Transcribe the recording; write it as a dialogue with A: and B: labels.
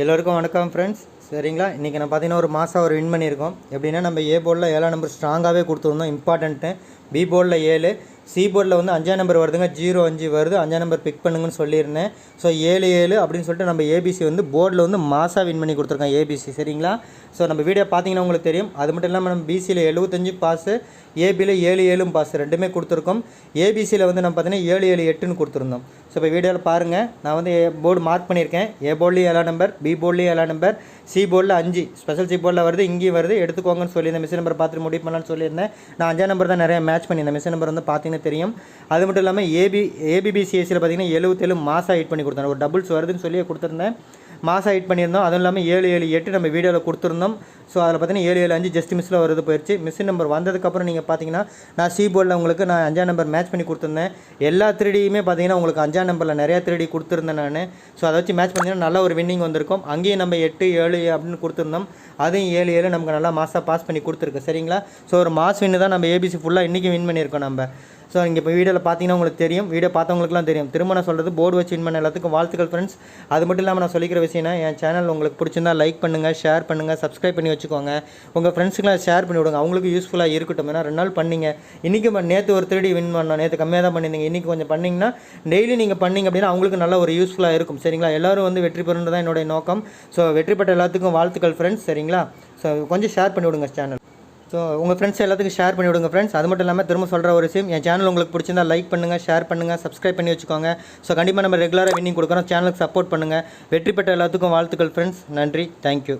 A: எல்லோருக்கும் வணக்கம் ஃப்ரெண்ட்ஸ் சரிங்களா? இன்றைக்கி நான் பார்த்தீங்கன்னா ஒரு மாதம் ஒரு வின் பண்ணியிருக்கோம். எப்படின்னா நம்ம ஏ போர்டில் ஏழாம் நம்பர் ஸ்ட்ராங்காகவே கொடுத்துருந்தோம் இம்பார்ட்டன்ட்டு பி போர்டில் ஏழு சி போர்டில் வந்து அஞ்சாம் நம்பர் வருதுங்க ஜீரோ அஞ்சு வருது அஞ்சாம் நம்பர் பிக் பண்ணுங்கன்னு சொல்லியிருந்தேன். ஸோ ஏழு ஏழு அப்படின்னு சொல்லிட்டு நம்ம ஏபிசி வந்து போர்டில் வந்து மாசாக வின் பண்ணி கொடுத்துருக்கோம் ஏபிசி சரிங்களா? ஸோ நம்ம வீடியோ பார்த்தீங்கன்னா உங்களுக்கு தெரியும். அது மட்டும் இல்லாமல் நம்ம பிசியில் எழுபத்தஞ்சு பாஸு ஏபியில் ஏழு ஏழும் பாஸ் ரெண்டுமே கொடுத்துருக்கோம். ஏபிசியில் வந்து நம்ம பார்த்தீங்கன்னா ஏழு ஏழு எட்டுன்னு கொடுத்துருந்தோம். இப்போ வீடியோவில் பாருங்கள். நான் வந்து போர்டு மார்க் பண்ணியிருக்கேன். ஏ போர்ட்லேயும் ஏழாம் நம்பர் பி போர்ட்லேயும் ஏழாம் நம்பர் சி போர்டில் அஞ்சு. ஸ்பெஷல் சி போர்டில் வருது இங்கேயும் வருது. எடுத்துக்கோங்கன்னு சொல்லியிருந்தேன் மிஸ் நம்பர் பார்த்துட்டு முடிவு பண்ணலான்னு சொல்லியிருந்தேன். நான் அஞ்சாம் நம்பர் தான் நிறைய மேட்ச் பண்ணியிருந்தேன். மிஸ் நம்பர் வந்து பார்த்தீங்கன்னா தெரியும். அது மட்டும் இல்லாமல் ஏபி ஏபிபிசிஎஸ்சியில் பார்த்தீங்கன்னா எழுபத்தேழு மாதம் ஹைட் பண்ணி கொடுத்தேன். ஒரு டபுள்ஸ் வருதுன்னு சொல்லி கொடுத்துருந்தேன். மாதம் ஹைட் பண்ணியிருந்தோம். அதுவும் இல்லாமல் ஏழு ஏழு எட்டு நம்ம வீடியோவில் கொடுத்துருந்தோம். ஸோ அதில் பார்த்தீங்கன்னா ஏழு ஏழு அஞ்சு ஜஸ்ட் மிஸ்ஸில் வருது போயிடுச்சு மிஸ் நம்பர் வந்ததுக்கப்புறம் நீங்கள் பார்த்தீங்கன்னா நான் சி போர்டில் உங்களுக்கு நான் அஞ்சாம் நம்பர் மேட்ச் பண்ணி கொடுத்துருந்தேன். எல்லா த்ரீடியுமே பார்த்தீங்கன்னா உங்களுக்கு அஞ்சாம் நம்பரில் நிறையா த்ரீடி கொடுத்துருந்தேன் நான். ஸோ அதை வச்சு மேட்ச் பண்ணிங்கன்னா நல்ல ஒரு வின்னிங் வந்திருக்கும். அங்கேயும் நம்ம எட்டு ஏழு அப்படின்னு கொடுத்துருந்தோம். அதையும் ஏழு ஏழு நமக்கு நல்லா மாதம் பாஸ் பண்ணி கொடுத்துருக்கு. சரிங்களா? ஸோ ஒரு மாஸ் வின்னு தான் நம்ம ஏபிசி ஃபுல்லாக இன்றைக்கி வின் பண்ணியிருக்கோம் நம்ம. ஸோ இங்கே இப்போ வீடியோவில் பார்த்தீங்கன்னா உங்களுக்கு தெரியும். வீடியோ பார்த்தவங்களுக்குலாம் தெரியும். திரும்ப நான் சொல்கிறது போர்டு வச்சு வின் பண்ண எல்லாத்துக்கும் வாழ்த்துக்கள் ஃப்ரெண்ட்ஸ் அது மட்டும் இல்லாமல் நான் சொல்லிக்கிற விஷயம்னா என் சேனல் உங்களுக்கு பிடிச்சிருந்தா லைக் பண்ணுங்கள் ஷேர் பண்ணுங்கள் சப்ஸ்கிரைப் பண்ணி வச்சுக்கோங்க. உங்கள் ஃப்ரெண்ட்ஸுக்குலாம் ஷேர் பண்ணி விடுங்க. அவங்களுக்கு யூஸ்ஃபுல்லாக இருக்கட்டும். ஏன்னா ரெண்டு நாள் பண்ணீங்க. இன்றைக்கி நேற்று ஒரு திருடி வின் பண்ணோம். நேற்று கம்மியாக தான் பண்ணியிருந்தீங்க. இன்றைக்கி கொஞ்சம் பண்ணிங்கன்னா டெய்லி நீங்கள் பண்ணீங்க அப்படின்னா அவங்களுக்கு நல்ல ஒரு யூஸ்ஃபுல்லாக இருக்கும். சரிங்களா? எல்லோரும் வந்து வெற்றி பெறுன்றது தான் என்னுடைய நோக்கம். ஸோ வெற்றி பெற்ற எல்லாத்துக்கும் வாழ்த்துக்கள் ஃப்ரெண்ட்ஸ் சரிங்களா? ஸோ கொஞ்சம் ஷேர் பண்ணி விடுங்க சேனல் ஸோ உங்கள் ஃப்ரெண்ட்ஸ் எல்லாத்துக்கும் ஷேர் பண்ணி விடுங்க ஃப்ரெண்ட்ஸ் அது மட்டும் இல்லாமல் திரும்ப சொல்கிற ஒரு விஷயம் என் சேனல் உங்களுக்கு பிடிச்சிருந்தா லைக் பண்ணுங்கள் ஷேர் பண்ணுங்கள் சப்ஸ்கிரைப் பண்ணி வச்சுக்கோங்க. ஸோ கண்டிப்பாக நம்ம ரெகுலராக வின்னிங் கொடுக்குறோம். சேனலுக்கு சப்போர்ட் பண்ணுங்கள் வெற்றி பெற்ற எல்லாத்துக்கும் வாழ்த்துக்கள் ஃப்ரெண்ட்ஸ் நன்றி. தேங்க்யூ